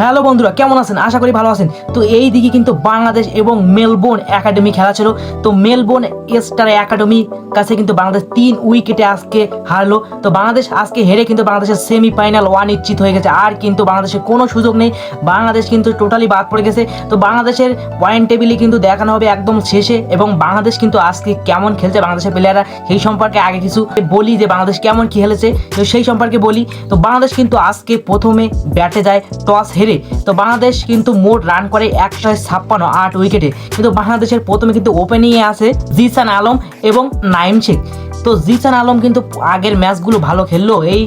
Hello বন্ধুরা, কেমন আছেন? আশা করি ভালো আছেন। তো এই দিকে কিন্তু বাংলাদেশ এবং মেলবোর্ন একাডেমি খেলা ছিল। তো মেলবোর্ন স্টার একাডেমি কাছে কিন্তু বাংলাদেশ তিন উইকেটে আজকে হারলো। তো বাংলাদেশ আজকে হেরে কিন্তু বাংলাদেশের সেমিফাইনাল ওয়ান নিশ্চিত হয়ে গেছে। আর কিন্তু বাংলাদেশের কোনো সুযোগ নেই। বাংলাদেশ কিন্তু টোটালি বাদ পড়ে গেছে। তো বাংলাদেশের পয়েন্ট টেবিলে কিন্তু দেখানো হবে একদম শেষে। এবং বাংলাদেশ কিন্তু আজকে কেমন খেলছে বাংলাদেশের প্লেয়াররা সেই সম্পর্কে আগে কিছু বলি যে বাংলাদেশ কেমন কি খেলেছে। তো সেই সম্পর্কে বলি। তো বাংলাদেশ কিন্তু আজকে প্রথমে ব্যাটে যায় টস হেরে, তো বাংলাদেশ কিন্তু মোট রান করে একশো ছাপ্পান্ন, আট উইকেটে কিন্তু বাংলাদেশের প্রথমে কিন্তু ওপেনিংয়ে আছে জিসান আলম এবং নাইম শেখ। তো জিসান আলম কিন্তু আগের ম্যাচগুলো ভালো খেললো। এই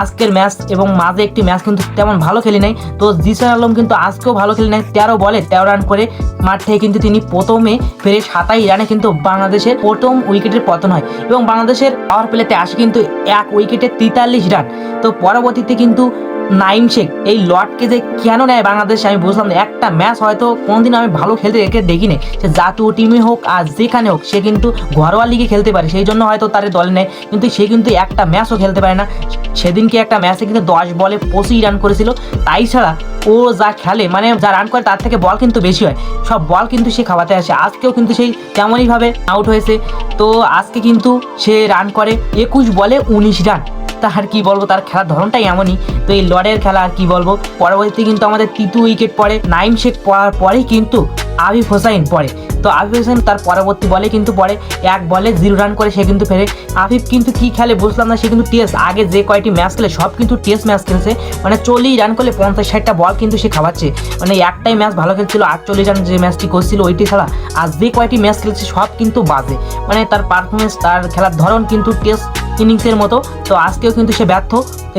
আজকের ম্যাচ এবং মাঝে একটি ম্যাচ কিন্তু তেমন ভালো খেলি নাই। তো জিসান আলম কিন্তু আজকেও ভালো খেলি নাই। তেরো বলে, তেরো রান করে মাঠ থেকে কিন্তু তিনি প্রথমে ফেরে সাতাই রানে কিন্তু বাংলাদেশের প্রথম উইকেটের পতন হয়। এবং বাংলাদেশের পাওয়ার প্লেতে আসে কিন্তু এক উইকেটে তেতাল্লিশ রান তো পরবর্তীতে কিন্তু নাইম শেখ, এই লর্ডকে যে কেন নেয় বাংলাদেশ আমি বুঝলাম না। একটা ম্যাচ হয়তো কোনোদিন আমি ভালো খেলতে একে দেখিনি। সে জাতীয় টিমে হোক আর যেখানে হোক, সে কিন্তু ঘরোয়া লিগে খেলতে পারে। সেই জন্য হয়তো তার দলে নেয়। কিন্তু সে কিন্তু একটা ম্যাচও খেলতে পারে না। সেদিনকে একটা ম্যাচে কিন্তু দশ বলে পঁচিশ রান করেছিল। তাই ছাড়া ও যা খেলে মানে যা রান করে তার থেকে বল কিন্তু বেশি হয়। সব বল কিন্তু সে খাওয়াতে আসে। আজকেও কিন্তু সেই তেমনইভাবে আউট হয়েছে। তো আজকে কিন্তু সে রান করে একুশ বলে উনিশ রান। তার কি বলব? তার খেলার ধরনটাই এমনই। তো এই লর্ডের খেলা আর কি বলব? পরবর্তীতে কিন্তু আমাদের তৃতীয় উইকেট পড়ে। নাইম শেখ পড়ার পরেই কিন্তু আবিফ হোসাইন পড়ে। তো আবিফ হোসেন তার পরবর্তী বলে কিন্তু পড়ে। এক বলে জিরো রান করে সে কিন্তু ফেরে। আফিফ কিন্তু কি খেলে বুঝলাম না, সে কিন্তু টেস্ট আগে যে কয়টি ম্যাচ খেলে সব কিন্তু টেস্ট ম্যাচ খেলছে। মানে চল্লিশ রান করলে পঞ্চাশ ষাটটা বল কিন্তু সে খাওয়াচ্ছে। মানে একটাই ম্যাচ ভালো খেলছিল, আটচল্লিশ রান যে ম্যাচটি করছিল ওইটি ছাড়া। আর যে কয়টি ম্যাচ খেলছে সব কিন্তু বাজে। মানে তার পারফরমেন্স তার খেলার ধরন কিন্তু টেস্ট ইনিংসের মতো। তো আজকেও কিন্তু সে ব্যর্থ।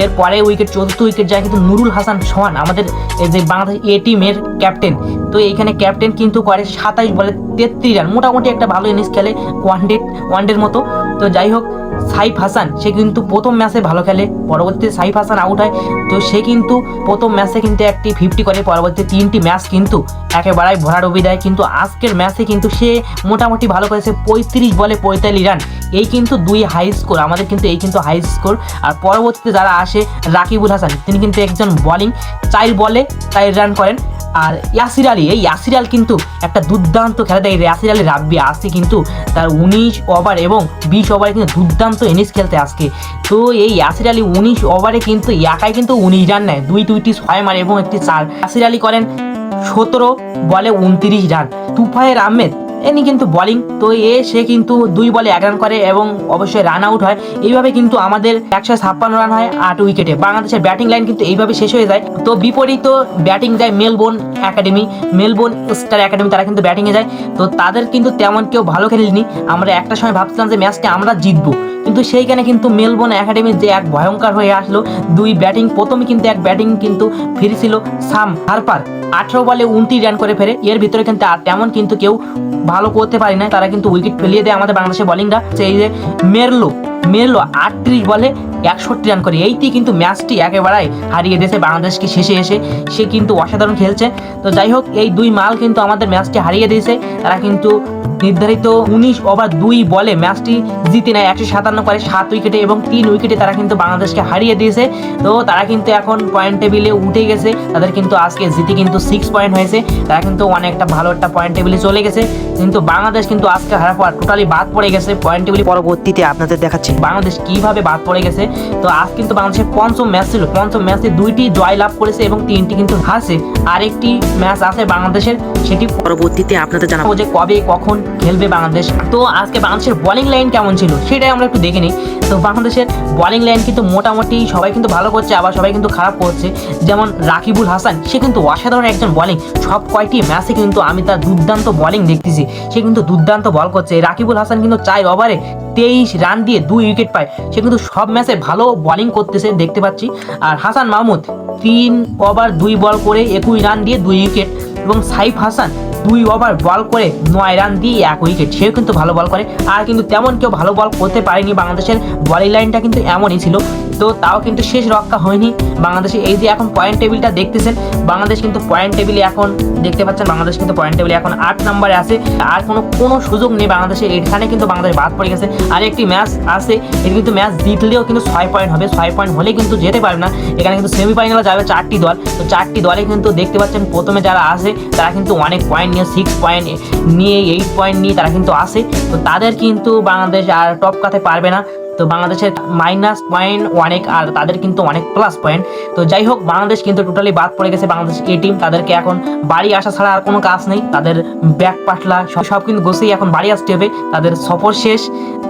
এরপরে উইকেট চতুর্থ উইকেট যায় কিন্তু নুরুল হাসান সোহান আমাদের যে বাংলাদেশ এ টিমের ক্যাপ্টেন তো এইখানে ক্যাপ্টেন কিন্তু করে সাতাইশ বলে তেত্রিশ রান। মোটামুটি একটা ভালো ইনিংস খেলে ওয়ান ডে ওয়ানডে ওয়ানডের মতো। তো যাই হোক সাইফ হাসান, সে কিন্তু প্রথম ম্যাচে ভালো খেলে। পরবর্তীতে সাইফ হাসান আউট হয়। তো সে কিন্তু প্রথম ম্যাচে কিন্তু একটি ফিফটি করে। পরবর্তীতে তিনটি ম্যাচ কিন্তু একেবারেই ভরাডুবি দেয়। কিন্তু আজকের ম্যাচে কিন্তু সে মোটামুটি ভালো করেছে। পঁয়ত্রিশ বলে পঁয়তাল্লিশ রান এই কিন্তু দুই হাই স্কোর আমাদের কিন্তু এই কিন্তু হাই স্কোর আর পরবর্তীতে যারা আসে, রাকিবুল হাসান, তিনি কিন্তু একজন বলিং চার বলে চার রান করেন। আর ইয়াসির আলী, এই ইয়াসির আল কিন্তু একটা দুর্দান্ত খেলা দেয় ইয়াসির আলী রাব্বি আসছে কিন্তু তার উনিশ ওভার এবং বিশ ওভারে কিন্তু দুর্দান্ত ইনিংস খেলতে আজকে তো এই ইয়াসির আলী উনিশ ওভারে কিন্তু একাই কিন্তু উনিশ রান নেয়। দুই দুইটি ছয় মারে এবং একটি চার। ইয়াসির আলী করেন সতেরো বলে উনত্রিশ রান তুফায়ের আহমেদ এনি কিন্তু বোলিং তো এ, সে কিন্তু দুই বলে এক রান করে এবং অবশ্যই রান আউট হয়। এইভাবে কিন্তু আমাদের একশো ছাপ্পান্ন রান হয় আট উইকেটে বাংলাদেশের ব্যাটিং লাইন কিন্তু এইভাবে শেষ হয়ে যায়। তো বিপরীত ব্যাটিং যায় Melbourne academy Melbourne Star academy তারা কিন্তু ব্যাটিংয়ে যায়। তো তাদের কিন্তু তেমন কেউ ভালো খেলেনি। আমরা একটা সময় ভাবছিলাম যে ম্যাচটা আমরা জিতবো। কিন্তু সেইখানে কিন্তু মেলবোর্ন একাডেমির যে এক ভয়ঙ্কর হয়ে আসলো, দুই ব্যাটিং, প্রথমে কিন্তু এক ব্যাটিং কিন্তু ফিরেছিল সাম হারপার। আঠারো বলে উনত্রিশ রান করে ফেরে, এর ভিতরে কিন্তু আর তেমন কিন্তু কেউ ভালো করতে পারি না তারা কিন্তু উইকেট ফেলিয়ে দেয় আমাদের বাংলাদেশের বলিংরা সেই যে মেরলো মেরলো আটত্রিশ বলে একষট্টি রান করে, এইটি কিন্তু ম্যাচটি একেবারেই হারিয়ে দিয়েছে বাংলাদেশকে শেষে এসে, সে কিন্তু অসাধারণ খেলছে। তো যাই হোক, এই দুই মাল কিন্তু আমাদের ম্যাচটি হারিয়ে দিয়েছে, তারা কিন্তু নির্ধারিত উনিশ ওভার দুই বলে ম্যাচটি জিতে নেয় একশো সাতান্ন করে সাত উইকেটে এবং তিন উইকেটে তারা কিন্তু বাংলাদেশকে হারিয়ে দিয়েছে। তো তারা কিন্তু এখন পয়েন্ট টেবিলে উঠে গেছে। তাদের কিন্তু আজকে জিতে কিন্তু সিক্স পয়েন্ট হয়েছে। তারা কিন্তু অনেকটা ভালো একটা পয়েন্ট টেবিলে চলে গেছে। কিন্তু বাংলাদেশ কিন্তু আজকে হারার পর টোটালি বাদ পড়ে গেছে। পয়েন্ট টেবিলে পরবর্তীতে আপনাদের দেখাচ্ছি বাংলাদেশ কীভাবে বাদ পড়ে গেছে। তো আজ কিন্তু বাংলাদেশের পঞ্চম ম্যাচ ছিল। পঞ্চম ম্যাচে দুইটি জয় লাভ করেছে এবং তিনটি কিন্তু হারছে। আরেকটি ম্যাচ আছে বাংলাদেশের। সেটি পরবর্তীতে আপনাদের জানাব যে কবে, কখন খেলবে বাংলাদেশ। তো আজকে বাংলাদেশের বোলিং লাইন কেমন ছিল সেটাই আমরা একটু দেখে নিই। তো বাংলাদেশের বোলিং লাইন কিন্তু মোটামুটি সবাই কিন্তু ভালো করছে, আবার সবাই কিন্তু খারাপ করছে। যেমন রাকিবুল হাসান, সে কিন্তু অসাধারণ একজন বোলিং সব কয়টি ম্যাচে কিন্তু আমি তার দুর্দান্ত বোলিং দেখতেছি। সে কিন্তু দুর্দান্ত বল করছে। রাকিবুল হাসান কিন্তু চার ওভারে তেইশ রান দিয়ে দুই উইকেট পায়। সে কিন্তু সব ম্যাচে ভালো বোলিং করতেছে, দেখতে পাচ্ছি। আর হাসান মাহমুদ, তিন ওভার দুই বল করে একুশ রান দিয়ে দুই উইকেট এবং সাইফ হাসান দুই ওভার বল করে নয় রান দিয়ে এক উইকেট সেও কিন্তু ভালো বল করে। আর কিন্তু তেমন কেউ ভালো বল করতে পারেনি। বাংলাদেশের বলিং লাইনটা কিন্তু এমনই ছিল। তো তাও কিন্তু শেষ রক্ষা হয়নি। বাংলাদেশে এই যে এখন পয়েন্ট টেবিলটা দেখতেছেন, বাংলাদেশ কিন্তু পয়েন্ট টেবিলে এখন দেখতে পাচ্ছেন, বাংলাদেশ কিন্তু পয়েন্ট টেবিলে এখন আট নম্বরে আছে। আর কোনো কোনো সুযোগ নেই বাংলাদেশে এখানে কিন্তু বাংলাদেশ বাদ পড়ে গেছে। আর একটি ম্যাচ আছে। এটি কিন্তু ম্যাচ জিতলেও কিন্তু ছয় পয়েন্ট হবে। ছয় পয়েন্ট হলে কিন্তু যেতে পারবে না। এখানে কিন্তু সেমিফাইনালে যাবে চারটি দল। তো চারটি দলে কিন্তু দেখতে পাচ্ছেন, প্রথমে যারা আসে তারা কিন্তু অনেক পয়েন্ট নিয়ে সিক্স পয়েন্ট নিয়ে এইট পয়েন্ট নিয়ে তারা কিন্তু আসে। তো তাদের কিন্তু বাংলাদেশ আর টপকাতে পারবে না। তো বাংলাদেশের মাইনাস পয়েন্ট অনেক আর তাদের কিন্তু অনেক প্লাস পয়েন্ট তো যাই হোক, বাংলাদেশ কিন্তু টোটালি বাদ পড়ে গেছে বাংলাদেশ এ টিম তাদেরকে এখন বাড়ি আসা ছাড়া আর কোনো কাজ নেই। তাদের ব্যাগ পাটলা সব সব কিন্তু গোছেই এখন বাড়ি আসতে হবে। তাদের সফর শেষ।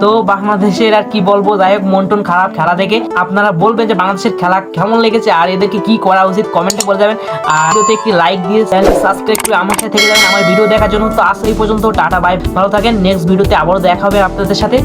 তো বাংলাদেশের আর কি বলব, যাই হোক, মন টন খারাপ খেলা দেখে। আপনারা বলবেন যে বাংলাদেশের খেলা কেমন লেগেছে আর এদেরকে কি করা উচিত কমেন্টে বলে যাবেন। আর ভিডিওতে একটি লাইক দিয়ে চ্যানেল সাবস্ক্রাইব করে আমার সাথে থেকে যাবেন। আমার ভিডিও দেখার জন্য তো আজ এই পর্যন্ত। টাটা বাই ভালো থাকেন। নেক্সট ভিডিওতে আবারও দেখা হবে আপনাদের সাথে।